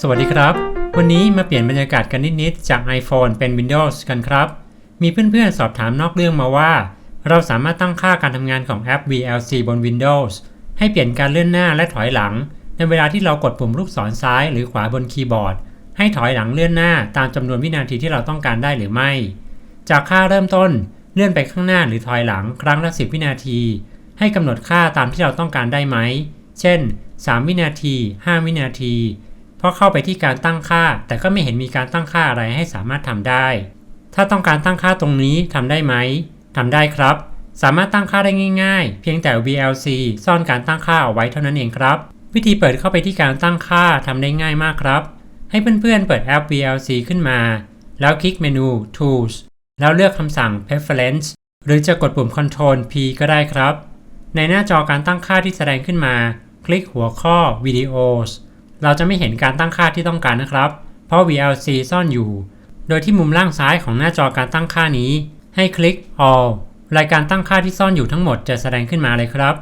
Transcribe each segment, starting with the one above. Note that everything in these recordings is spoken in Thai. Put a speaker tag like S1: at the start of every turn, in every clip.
S1: สวัสดีครับ วันนี้มาเปลี่ยนบรรยากาศกันนิด ๆ จาก iPhone เป็น Windows กันครับ มีเพื่อน ๆ สอบถามนอกเรื่องมาว่า เราสามารถตั้งค่าการทำงานของแอป VLC บน Windows ให้เปลี่ยนการเลื่อนหน้าและถอยหลัง ในเวลาที่เรากดปุ่มลูกศรซ้ายหรือขวาบนคีย์บอร์ด ให้ถอยหลังเลื่อนหน้าตามจำนวนวินาทีที่เราต้องการได้หรือไม่ จากค่าเริ่มต้นเลื่อนไปข้างหน้าหรือถอยหลังครั้งละ 10 วินาที ให้กำหนดค่าตามที่เราต้องการได้ไหม เช่น 3 วินาที 5 วินาที พอเข้าไปที่การตั้งค่า แต่ก็ไม่เห็นมีการตั้งค่าอะไรให้สามารถทำได้ ถ้าต้องการตั้งค่าตรงนี้ทำได้ไหมทำได้ครับ สามารถตั้งค่าได้ง่ายๆ เพียงแต่ VLC ซ่อนการตั้งค่าเอาไว้เท่านั้นเองครับ วิธีเปิดเข้าไปที่การตั้งค่าทำได้ง่ายมากครับ ให้เพื่อนๆเปิดแอป VLC ขึ้นมา แล้วคลิกเมนู Tools แล้วเลือกคำสั่ง Preference หรือจะกดปุ่ม Ctrl P ก็ได้ครับ ในหน้าจอการตั้งค่าที่แสดงขึ้นมา คลิกหัวข้อ Videos เราจะไม่เห็นการตั้งค่าที่ต้องการนะครับ เพราะ VLC ซ่อนอยู่ โดยที่มุมล่างซ้ายของหน้าจอการตั้งค่านี้ ให้คลิก All รายการตั้งค่าที่ซ่อนอยู่ทั้งหมดจะแสดงขึ้นมาเลยครับ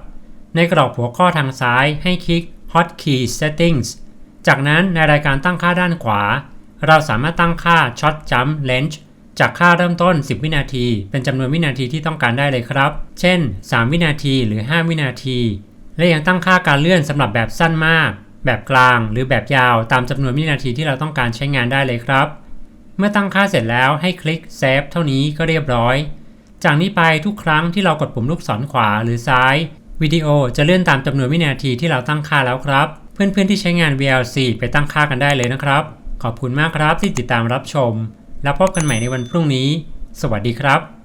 S1: ในกรอบหัวข้อทางซ้ายให้คลิก Hotkey Settings จากนั้นในรายการตั้งค่าด้านขวา เราสามารถตั้งค่า Short Jump Length จากค่าเริ่มต้น 10 วินาที เป็นจำนวนวินาทีที่ต้องการได้เลยครับ เช่น 3 วินาทีหรือ 5 วินาที และยังตั้งค่าการเลื่อนสำหรับแบบสั้นมาก แบบกลางหรือแบบยาวตามจำนวนวินาทีที่เราต้องการใช้งานได้เลยครับ เมื่อตั้งค่าเสร็จแล้วให้คลิก Save เท่านี้ก็เรียบร้อย จากนี้ไปทุกครั้งที่เรากดปุ่มลูกศรขวาหรือซ้ายวิดีโอจะเลื่อนตามจำนวนวินาทีที่เราตั้งค่าแล้วครับ เพื่อนๆที่ใช้งาน VLC ไปตั้งค่ากันได้เลยนะครับ ขอบคุณมากครับที่ติดตามรับชม แล้วพบกันใหม่ในวันพรุ่งนี้ สวัสดีครับ